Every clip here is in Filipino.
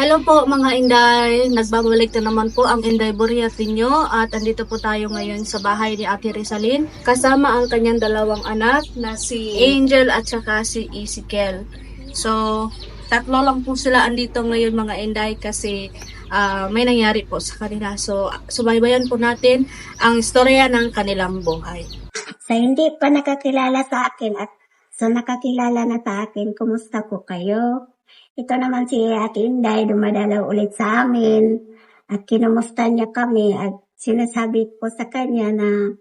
Hello po mga Inday, nagbabalik na naman po ang Inday Buriatinyo at andito po tayo ngayon sa bahay ni Ate Rizalyn kasama ang kanyang dalawang anak na si Angel at saka si Ezekiel. So, tatlo lang po sila andito ngayon mga Inday kasi ah, may nangyari po sa kanila. So, subaybayan po natin ang istorya ng kanilang buhay. Sa hindi pa nakakilala sa akin at sa nakakilala na sa akin, kumusta po kayo? Ito naman si Ate Inday, dumadalaw ulit sa amin at kinumusta niya kami at sinasabi ko sa kanya na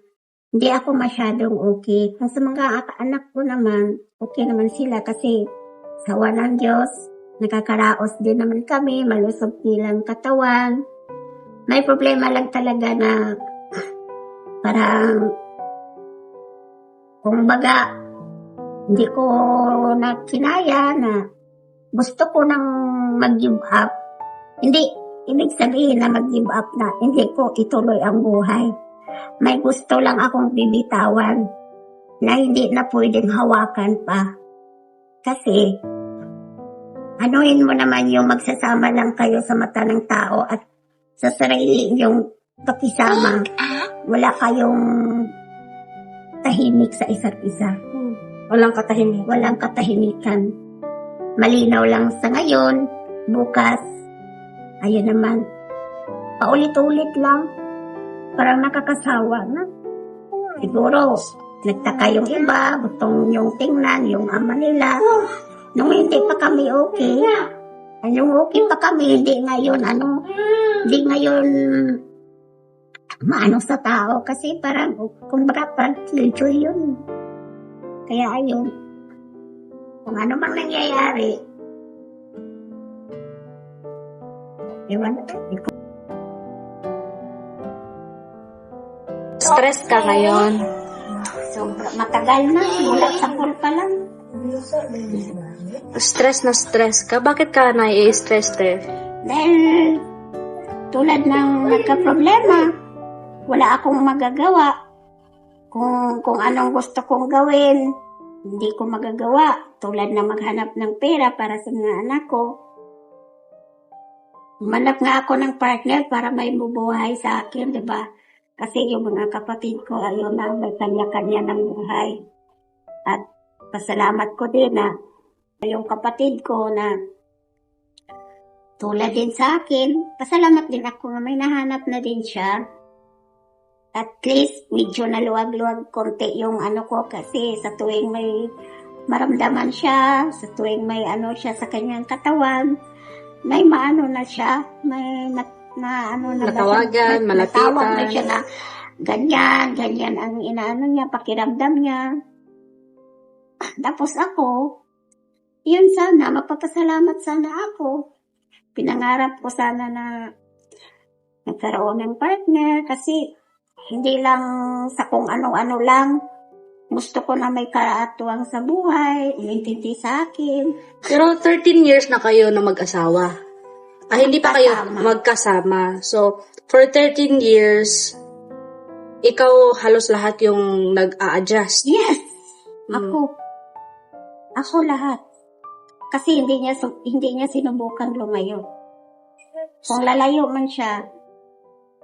hindi ako masyadong okay. Kung sa mga anak ko naman, okay naman sila kasi sa ng Diyos, nakakaraos din naman kami, malusog nilang katawan. May problema lang talaga na parang kung baga, hindi ko na kinaya na gusto ko nang mag-give up. Hindi, ibig sabihin na mag-give up na hindi ko ituloy ang buhay. May gusto lang akong bibitawan na hindi na pwedeng hawakan pa. Kasi, anuhin mo naman yung magsasama lang kayo sa mata ng tao at sa sarili yung pakisama. Wala kayong tahimik sa isa't isa. Walang katahimik. Walang katahimikan. Malinaw lang sa ngayon, bukas, ayun naman. Paulit-ulit lang. Parang nakakasawa na. Siguro, nagtaka yung iba, gustong yung tingnan, yung ama nila. Nung hindi pa kami okay, ay, yung okay pa kami, hindi ngayon, ano, hindi ngayon, maano sa tao, kasi parang, kumbaga, parang killjoy yun. Kaya ayun, kung ano mang nangyayari, ewan, ko Stress ka ngayon. sobra, matagal na, mula sa pool pa lang. Stress na stress ka. Bakit ka nai-stress, te? Dahil, tulad ng nagka-problema, wala akong magagawa. Kung, kung anong gusto kong gawin, hindi ko magagawa. Tulad na maghanap ng pera para sa mga anak ko. Manap nga ako ng partner para may bubuhay sa akin, di ba? Kasi yung mga kapatid ko, ayaw na may kanya-kanya ng buhay. At pasalamat ko din na yung kapatid ko na tulad din sa akin, pasalamat din ako na may nahanap na din siya. At least, medyo naluwag-luwag konti yung ano ko kasi sa tuwing may maramdaman siya, sa tuwing may ano siya sa kanyang katawan, may maano na siya, may na, na ano na? Natawagan, malapitan. natawag na siya na ganyan, ganyan ang inaano niya, pakiramdam niya. Tapos ako, yun sana, magpapasalamat sana ako. Pinangarap ko sana na nagkaroon ng partner kasi hindi lang sa kung ano-ano lang. Gusto ko na may karaatuang sa buhay, umintindi sa akin. Pero 13 years na kayo na mag-asawa. Ah, hindi pa kayo Magkasama. magkasama. So, for 13 years, ikaw halos lahat yung nag-a-adjust. Yes! Mm. Ako. Ako lahat. Kasi hindi niya su- hindi niya sinubukan lumayo. Kung lalayo man siya,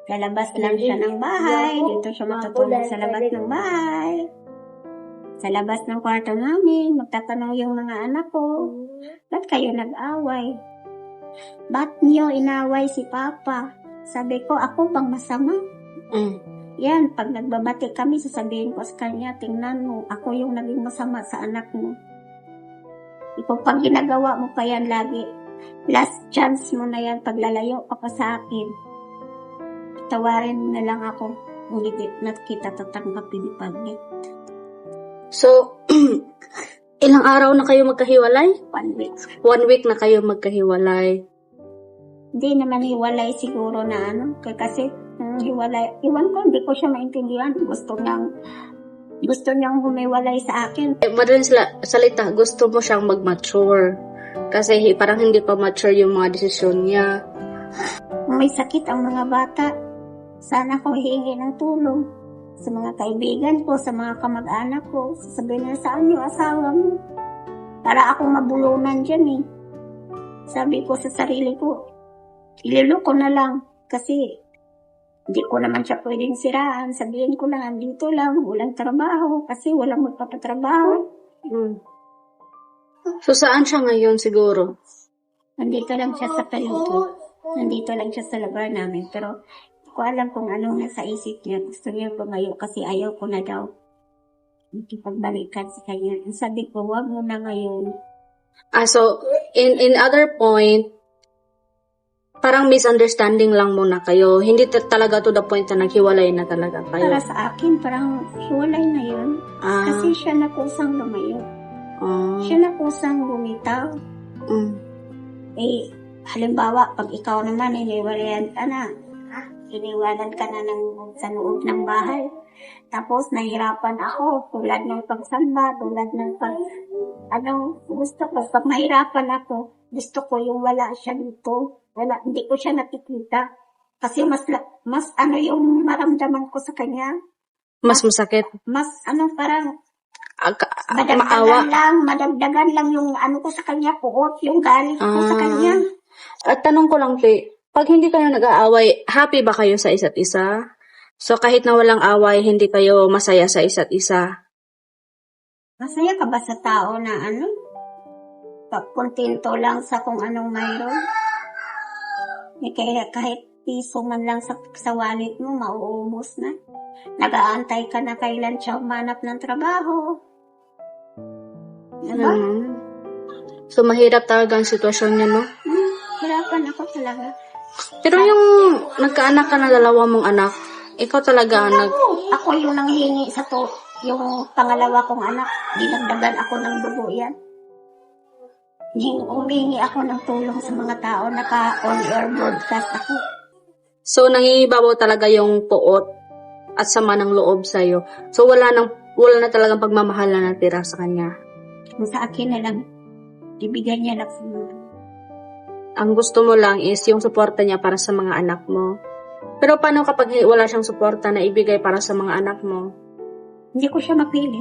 lalabas lang siya ng bahay, dito siya matutulog sa labas ng bahay. Sa labas ng kwarto namin, magtatanong yung mga anak ko, ba't kayo nag-away? Ba't niyo inaway si Papa? Sabi ko, ako bang masama? Mm. Yan, pag nagbabati kami, sasabihin ko sa kanya, tingnan mo, ako yung naging masama sa anak mo. Ikaw pag ginagawa mo pa yan lagi, last chance mo na yan pag lalayo ka pa sa akin. Tawarin mo na lang ako. Hindi na kita tatanggapin pa niya. So, ilang araw na kayo magkahiwalay? One week. One week na kayo magkahiwalay. Hindi naman hiwalay siguro na ano. Kasi, nung hiwalay, iwan ko, hindi ko siya maintindihan. Gusto niyang, gusto niyang humiwalay sa akin. Eh, Madaling sila, salita, gusto mo siyang mag-mature. Kasi parang hindi pa mature yung mga desisyon niya. May sakit ang mga bata, sana ko hihingi ng tulong sa mga kaibigan ko, sa mga kamag-anak ko. Sasabihin nila, saan yung asawa mo? Para akong mabulunan dyan eh. sabi ko sa sarili ko, ililoko na lang kasi hindi ko naman siya pwedeng siraan. Sabihin ko lang, andito lang, walang trabaho kasi walang magpapatrabaho. Mm. So, saan siya ngayon siguro? Nandito lang siya sa paligid. Nandito lang siya sa lugar namin. Pero ko alam kung ano nasa isip niya. Gusto niya bumayo kasi ayaw ko na daw makipagbalikan sa kanya. Sabi ko, wag mo na ngayon. Ah, so, in, in other point, parang misunderstanding lang muna kayo. Hindi ta- talaga to the point na naghiwalay na talaga kayo. Para sa akin, parang hiwalay na yun. Ah, Kasi siya na kusang lumayo. ah, Siya na kusang bumitaw. mm, Eh, halimbawa, pag ikaw naman, iniwalayan ka na. Iniwanan ka na ng, sa loob ng bahay. Tapos, nahirapan ako. Tulad ng pagsamba, tulad ng pag... Ano, gusto ko, pag mahirapan ako, gusto ko yung wala siya dito. Wala, hindi ko siya nakikita. Kasi mas, mas ano yung maramdaman ko sa kanya. mas masakit. Mas ano, parang ah, madagdagan maawa. lang, madagdagan lang yung ano ko sa kanya, puot, yung galit ko sa Ah. kanya. At tanong ko lang, Kay, pag hindi kayo nag-aaway, happy ba kayo sa isa't isa? So, kahit na walang away, hindi kayo masaya sa isa't isa? Masaya ka ba sa tao na ano? Pa- Kontento lang sa kung anong mayroon? Eh, kaya kahit piso man lang sa, sa wallet mo, mauubos na. Nag-aantay ka na kailan siya umanap ng trabaho. Diba? Mm. So, mahirap talaga ang sitwasyon niya, no? Hmm, hirapan ako talaga. Pero yung nagkaanak ka na dalawa mong anak, ikaw talaga ang nag... Ako, yung nanghingi sa to, yung pangalawa kong anak, dinagdagan ako ng dugo yan. Humingi ako ng tulong sa mga tao, naka-on-air broadcast ako. So, nangingibabaw talaga yung puot at sama ng loob sa'yo. So, wala nang wala na talagang pagmamahal na natira sa kanya. Sa akin na lang, ibigay niya na Ang gusto mo lang is yung suporta niya para sa mga anak mo. Pero paano kapag wala siyang suporta na ibigay para sa mga anak mo? Hindi ko siya mapili.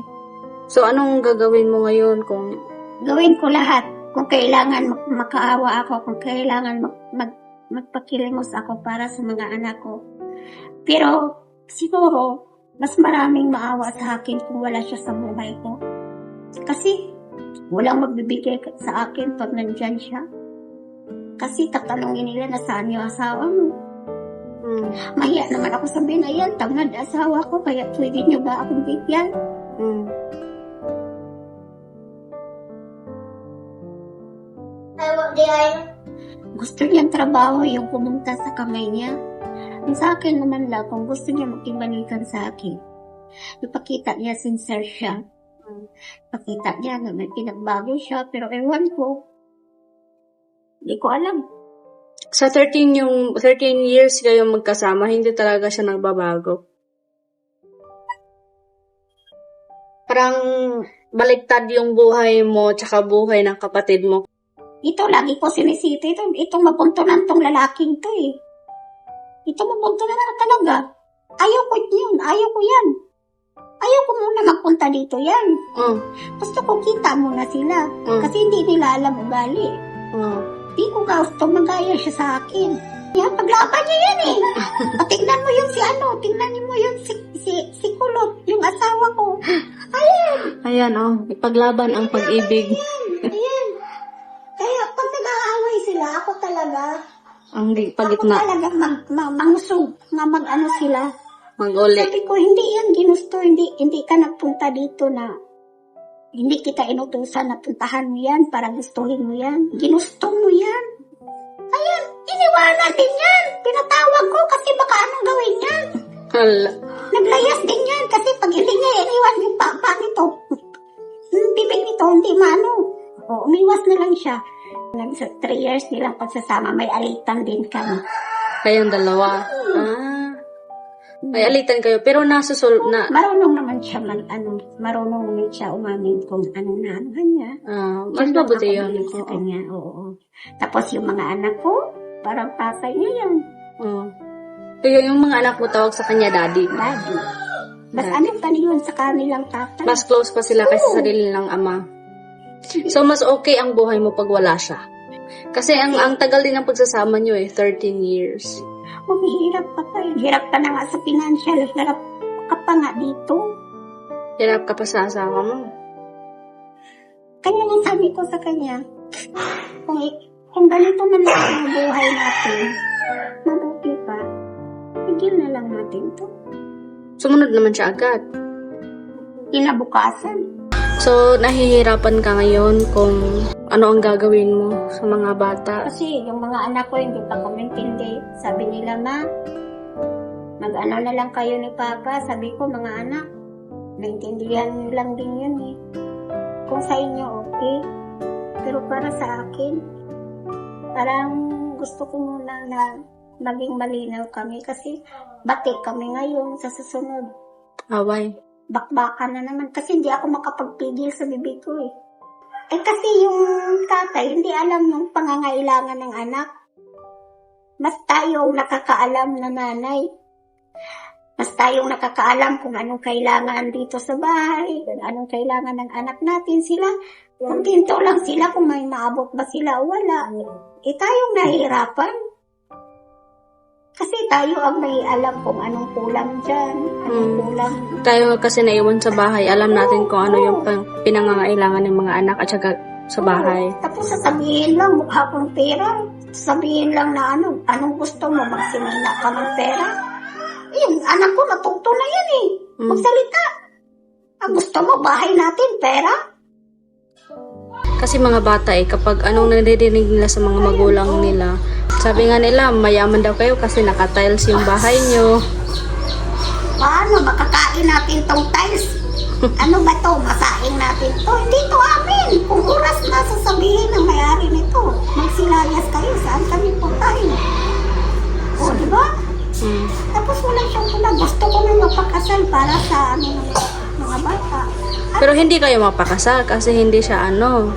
So, anong gagawin mo ngayon kung... Gawin ko lahat. Kung kailangan mak- makaawa ako, kung kailangan mag, mag, magpakilimos ako para sa mga anak ko. Pero siguro, mas maraming maawa sa akin kung wala siya sa buhay ko. Kasi walang magbibigay sa akin pag nandyan siya. Kasi tatanungin nila na saan yung asawa mo. Hmm, Mahiya naman ako sabihin na yan, tamad asawa ko, kaya pwede niyo ba akong bigyan? hmm. Gusto niyang trabaho yung pumunta sa kamay niya. Ang sa akin naman lang, kung gusto niya magkibalikan sa akin, ipakita niya sincere siya. Ipakita niya na may pinagbago siya, pero ewan ko. Hindi ko alam. Sa 13 yung 13 years kayo magkasama, hindi talaga siya nagbabago. Parang baliktad yung buhay mo tsaka buhay ng kapatid mo. Ito, lagi ko sinisita. Ito, itong mapuntunan tong lalaking to eh. Ito mapuntunan na talaga. Ayaw ko yun. Ayaw ko yan. Ayaw ko muna magpunta dito yan. Oh, Gusto ko kita muna sila. Mm. Kasi hindi nila alam ugali. oh. Di ko gusto magaya siya sa akin. Yan, paglaban niya yan eh. o, tingnan mo yung si ano, tingnan mo yung si, si, si Kulot, yung asawa ko. Ayan, Ayan, oh. Ipaglaban ang pag-ibig. ayan. Kaya pag nag-aaway sila, ako talaga, Ang di- ako pagitna. talaga mag, mag, mangusog, nga mag-ano sila. Mag-uli. Sabi ko, hindi yan ginusto, hindi, hindi ka nagpunta dito na hindi kita inutusan na puntahan mo yan para gustuhin mo yan. Ginusto mo yan. Ayan, iniwanan din yan. Pinatawag ko kasi baka anong gawin yan. Hala. Naglayas din yan kasi pag hindi niya iniwan yung papa nito, yung bibig nito, hindi maano. O, umiwas na lang siya. Nag- Sa three years nilang pagsasama, may alitan din kami. Kayong dalawa. Ah. May alitan kayo. Pero nasusul na... Marunong naman siya mag, ano, marunong naman siya umamin kung anong naanuhan niya. Ah, mas Yun lang mabuti ako yun. sa Oo. kanya, oo. Tapos yung mga anak ko, parang tatay niya yan. Oo. Kaya yung mga anak mo tawag sa kanya daddy. Daddy. Mas Daddy. ano pa yun sa kanilang tatay. Mas close pa sila kaysa sa sarili ng ama. So, mas okay ang buhay mo pag wala siya. Kasi ang ang tagal din ng pagsasama nyo eh, 13 years. Humihirap pa tayo. Hirap ka na nga sa financial. Hirap ka pa nga dito. Hirap ka pa sa asawa mo. Kaya nga sabi ko sa kanya, kung, kung ganito man lang ang buhay natin, mabuti pa, tigil na lang natin to. Sumunod naman siya agad. Kinabukasan. So, nahihirapan ka ngayon kung ano ang gagawin mo sa mga bata. Kasi yung mga anak ko hindi pa kumintindi. Sabi nila, ma, mag-ano na lang kayo ni Papa. Sabi ko, mga anak, naintindihan lang din yun eh. Kung sa inyo, okay. Pero para sa akin, parang gusto ko muna na maging malinaw kami kasi batik kami ngayon sa susunod. Away. Bakbakan na naman kasi hindi ako makapagpigil sa bibig ko eh. Eh kasi yung tatay hindi alam yung pangangailangan ng anak. Mas tayong nakakaalam na nanay. Mas tayong nakakaalam kung anong kailangan dito sa bahay, kung anong kailangan ng anak natin sila. Kontento lang sila kung may maabot ba sila o wala. Eh tayong nahihirapan. Kasi tayo ang may alam kung anong kulang dyan, anong Hmm. kulang Tayo kasi naiwan sa bahay, alam natin kung ano yung pang- pinangangailangan ng mga anak at saka sa bahay. Tapos sasabihin lang, mukha kong pera. Sabihin lang na ano, anong gusto mo, magsimina ka ng pera. Yun, anak ko, natuto na yan eh. Mm. Magsalita. Ang gusto mo, bahay natin, pera. Kasi mga bata eh, kapag anong naririnig nila sa mga magulang nila, sabi nga nila, mayaman daw kayo kasi naka-tiles yung bahay nyo. Paano, makakain natin tong tiles? ano ba to? Masaing natin to? Hindi to amin. Kung oras na sasabihin ng may-ari nito, magsilayas kayo, saan kami puntahin? O, di ba? Mm. Tapos wala siyang pula. Gusto ko na mapakasal para sa ano mga bata. Pero hindi kayo mapakasal kasi hindi siya ano.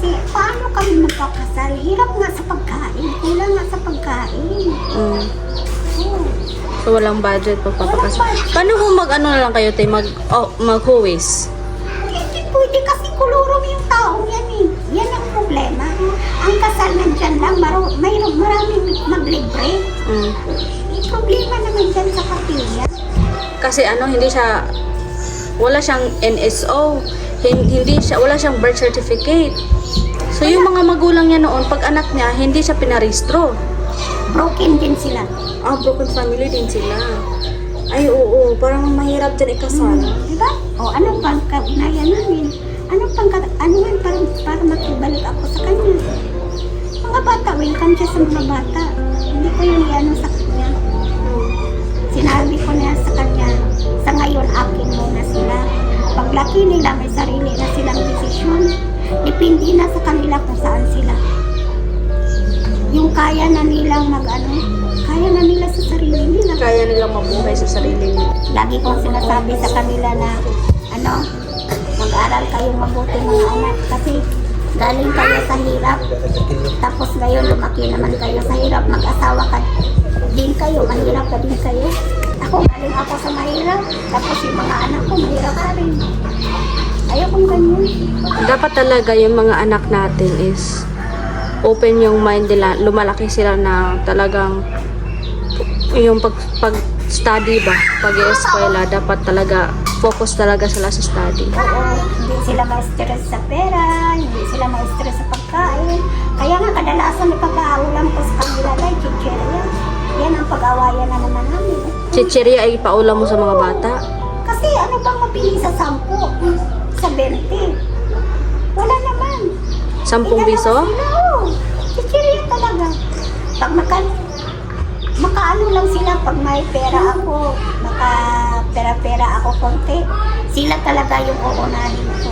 Kasi paano kami magpakasal? Hirap nga sa pagkain. Kulang nga sa pagkain. Mm. Oo. So walang budget pagpapakasal. Paano kung mag ano na lang kayo, te, mag, oh, maghuwis? Hindi pwede kasi kulurong yung taong yan eh. Yan ang problema. Ang kasal nandyan lang, maro, mayroon maraming maglibre. Mm. May problema naman dyan sa kapilya. Kasi ano, hindi siya, wala siyang NSO, hin- hindi siya, wala siyang birth certificate. So yung mga magulang niya noon, pag anak niya, hindi siya pinarehistro. Broken din sila. Ah, broken family din sila. Ay, oo, parang mahirap din ikasal. Di ba? O anong pang kaugnayan namin? Anong pang ano man para, para makibalik ako sa kanya? Mga bata, welcome siya sa mga bata. Hindi ko yung iano sa kanya. Sinabi ko na sa kanya, sa ngayon akin muna sila. Paglaki nila, may sarili na silang desisyon. Depende na sa kanila kung saan sila. Yung kaya na nilang mag-ano, kaya na nila sa sarili nila. Kaya nilang mabuhay sa sarili nila. Lagi kong sinasabi sa kanila na ano, mag-aral kayong mabuti mga anak kasi galing kayo sa hirap. Tapos ngayon lumaki naman kayo sa hirap, mag-asawa ka din kayo, mahirap ka din kayo. Ako galing ako sa mahirap, tapos yung mga anak ko mahirap ka rin. Ayaw kong ganyan. Dapat talaga yung mga anak natin is open yung mind nila, lumalaki sila na talagang yung pag, pag study ba, pag eskwela dapat talaga focus talaga sila sa study. Oo, hindi sila ma-stress sa pera, hindi sila ma-stress sa pagkain. Kaya nga kadalasan may pagkaulam ko sa kanila dahil chicherya. Yan ang pag-awayan na naman namin. Chicheria ay paulam mo sa mga bata. Kasi ano bang mapili sa sampu? Sa 20? Wala naman. Sampung Tignan piso? mo sila, oo. Chicherya talaga. Pag maka, makaano lang sila pag may pera ako, maka pera-pera ako konti, sila talaga yung uunahin ko.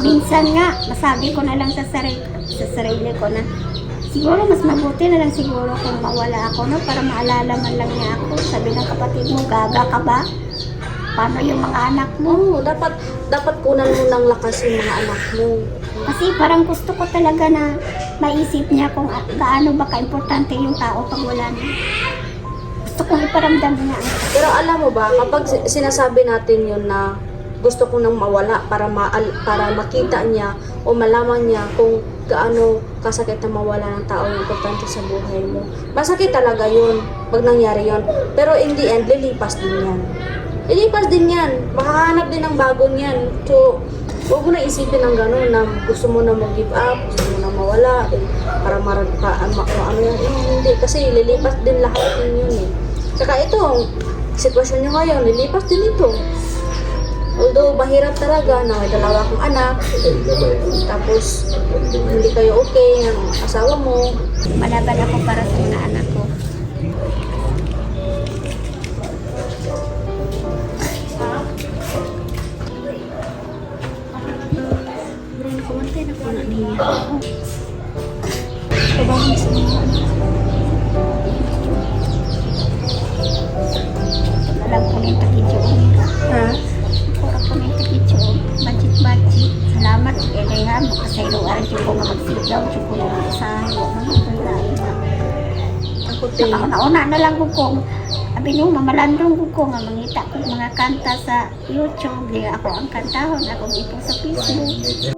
Minsan nga, masabi ko na lang sa sarili, sa sarili ko na, siguro mas mabuti na lang siguro kung mawala ako, no? Para maalala man lang niya ako. Sabi ng kapatid mo, gaga ka ba? Paano yung mga anak mo? Oo, dapat dapat kunan mo ng lakas yung mga anak mo. Kasi parang gusto ko talaga na maisip niya kung a- gaano ba ka-importante yung tao pag wala na. Gusto kong iparamdam niya. Pero alam mo ba, kapag si- sinasabi natin yun na gusto ko nang mawala para ma para makita niya o malaman niya kung gaano kasakit na mawala ng tao yung importante sa buhay mo. Masakit talaga yun pag nangyari yun. Pero in the end, lilipas din yan. Lilipas din yan. Makahanap din ng bago niyan. So, huwag mo na isipin ng gano'n na gusto mo na mag-give up, gusto mo na mawala, eh, para marag ka, ano, ano yan. Eh, hindi, kasi lilipas din lahat din yun eh. Tsaka ito, sitwasyon nyo ngayon, lilipas din ito. Although, mahirap talaga na may dalawa kang anak, tapos hindi kayo okay ng asawa mo. Malaban ako para sa anak ko. Pabahan sa mga. Alam ko na yung. Ha? Pura ko na yung takidyo. Salamat. Mo kasi iluwaran siya ko nga magsigaw. Ko na na. Ako din. Nakauna na lang ko Sabi niyo, mamalandong ko ko nga mangita ko mga kanta sa YouTube. Di ako ang kantahon. Ako ito sa Facebook.